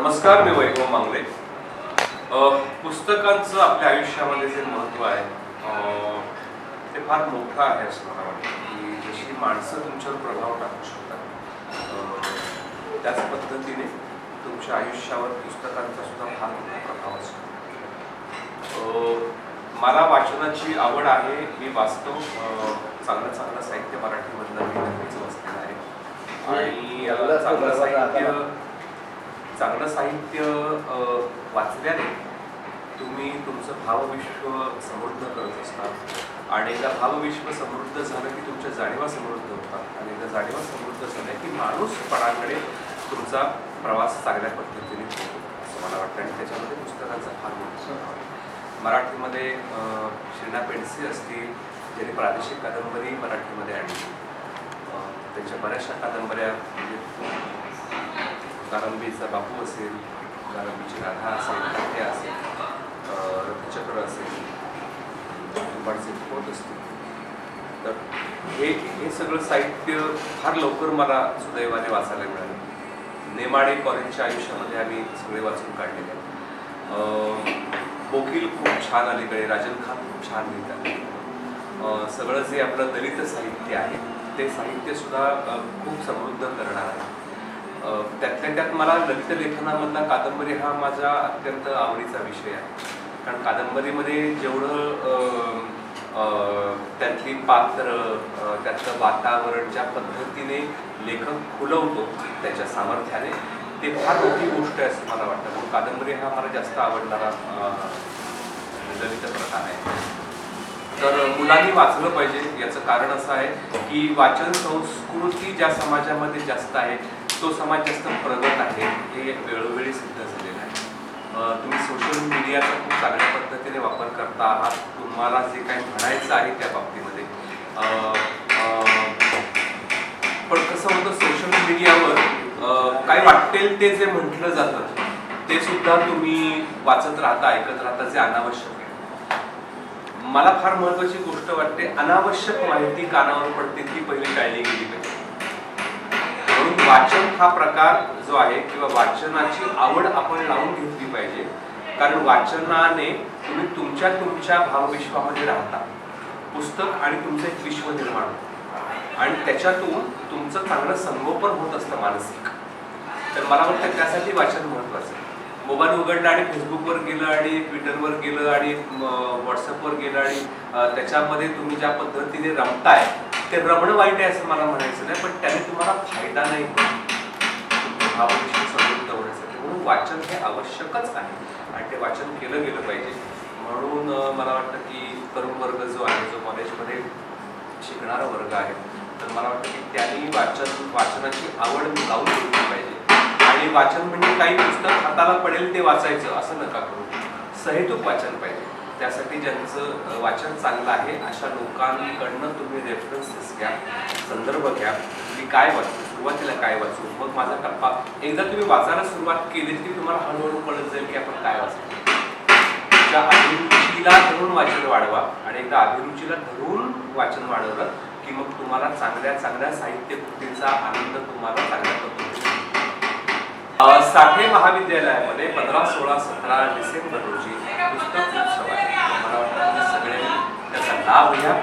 नमस्कार मी वैभव मांगले पुस्तकांचं आपल्या आयुष्यामध्ये जे महत्त्व आहे ते फार मोठं आहे असं मला वाटतं की जशी माणसं तुमच्यावर प्रभाव टाकू शकतात त्याच पद्धतीने तुमच्या आयुष्यावर पुस्तकांचा सुद्धा फार मोठा प्रभाव असतो. मला वाचनाची आवड आहे मी वाचतो चांगलं चांगलं साहित्य मराठीमधलं मी नक्कीच वाचलेलं आहे. आणि चांगलं साहित्य चांगलं साहित्य वाचल्याने तुम्ही तुमचं भावविश्व समृद्ध करत असता आणि एकदा भावविश्व समृद्ध झालं की तुमच्या जाणीवा समृद्ध होतात. आणि एकदा जाणीवा समृद्ध झाल्या की माणूसपणाकडे तुमचा प्रवास चांगल्या पद्धतीने होतो. असं मला वाटतं. आणि त्याच्यामध्ये पुस्तकांचा फार मोठा मराठीमध्ये श्रीना पेंडसे असतील ज्यांनी प्रादेशिक कादंबरी मराठीमध्ये आणली. त्यांच्या बऱ्याचशा कादंबऱ्या म्हणजे गारंबीचा बापू असेल गारंबीची राधा असेल काठ्या असेल रथचक्र असेल तुंबाडचे खोत असतील. तर हे हे सगळं साहित्य फार लवकर मला सुदैवाने वाचायला मिळालं. नेमाडे कॉलेजच्या आयुष्यामध्ये आम्ही सगळे वाचून काढलेले बोकील खूप छान अलीकडे राजन खान खूप छान लिहितात. सगळं जे आपलं दलित साहित्य आहे ते साहित्यसुद्धा खूप समृद्ध करणार आणि त्यात मला ललित लेखनामधला कादंबरी हा माझा अत्यंत आवडीचा विषय आहे. कारण कादंबरीमध्ये जेवढं त्यातली पात्र त्यातलं वातावरण ज्या पद्धतीने लेखक खुलवतो त्याच्या सामर्थ्याने ते फार मोठी गोष्ट आहे असं मला वाटतं. म्हणून कादंबरी हा मला जास्त आवडणारा ललित प्रकार आहे. तर मुलांनी वाचलं पाहिजे. याचं कारण असं आहे की वाचन संस्कृती ज्या समाजामध्ये जास्त आहे तो समाज जास्त प्रगत आहे हे वेळोवेळी सिद्ध झालेलं आहे. तुम्ही सोशल मीडियाचा खूप चांगल्या पद्धतीने वापर करता आहात. तुम्हाला जे काही म्हणायचं आहे त्या बाबतीमध्ये. पण कसं होतं सोशल मीडियावर काय वाटेल ते जे म्हटलं जातं ते सुद्धा तुम्ही वाचत राहता ऐकत राहता जे अनावश्यक आहे. मला फार महत्वाची गोष्ट वाटते अनावश्यक माहिती कानावर पडते ती पहिली टाळली गेली पाहिजे. वाचन हा प्रकार जो आहे किंवा वाचनाची आवड आपण लावून घेतली पाहिजे. कारण वाचनाने तुम्ही तुमच्या तुमच्या भावविश्वामध्ये राहता. पुस्तक आणि तुमचं एक विश्व निर्माण होतं. आणि त्याच्यातून तुमचं चांगलं संगोपन होत असतं मानसिक. तर मला वाटतं त्यासाठी वाचन महत्वाचं आहे. मोबाईल उघडला आणि फेसबुकवर गेलं आणि ट्विटरवर गेलं आणि व्हॉट्सअपवर गेलं आणि त्याच्यामध्ये तुम्ही ज्या पद्धतीने रमताय ते रमण वाईट आहे असं मला म्हणायचं नाही पण त्याने तुम्हाला फायदा नाही भावाविषयी तुमचं समृद्ध होण्यासाठी म्हणून वाचन हे आवश्यकच आहे. आणि ते वाचन केलं गेलं पाहिजे. म्हणून मला वाटतं की तरुण वर्ग जो आहे जो कॉलेजमध्ये शिकणारा वर्ग आहे तर मला वाटतं की त्यांनी वाचन वाचनाची आवड लावून घेतली पाहिजे. आणि वाचन म्हणजे काही पुस्तक हाताला पडेल ते वाचायचं असं नका करू. सहेतुक वाचन पाहिजे. त्यासाठी ज्यांचं वाचन चांगलं आहे अशा लोकांकडनं तुम्ही रेफरन्सेस घ्या संदर्भ घ्या मी काय वाचू सुरुवातीला काय वाचू मग माझा टप्पा. एकदा तुम्ही वाचायला सुरुवात केली की तुम्हाला हळूहळू कळत जाईल की आपण काय वाचतो. तुमच्या अभिरुचीला धरून वाचन वाढवा आणि एकदा अभिरुचीला धरून वाचन वाढवलं की मग तुम्हाला चांगल्या चांगल्या साहित्य कृतींचा आनंद तुम्हाला चांगल्या पद्धतीने साठे महाविद्यालयामध्ये पंधरा सोळा सतरा डिसेंबर Italia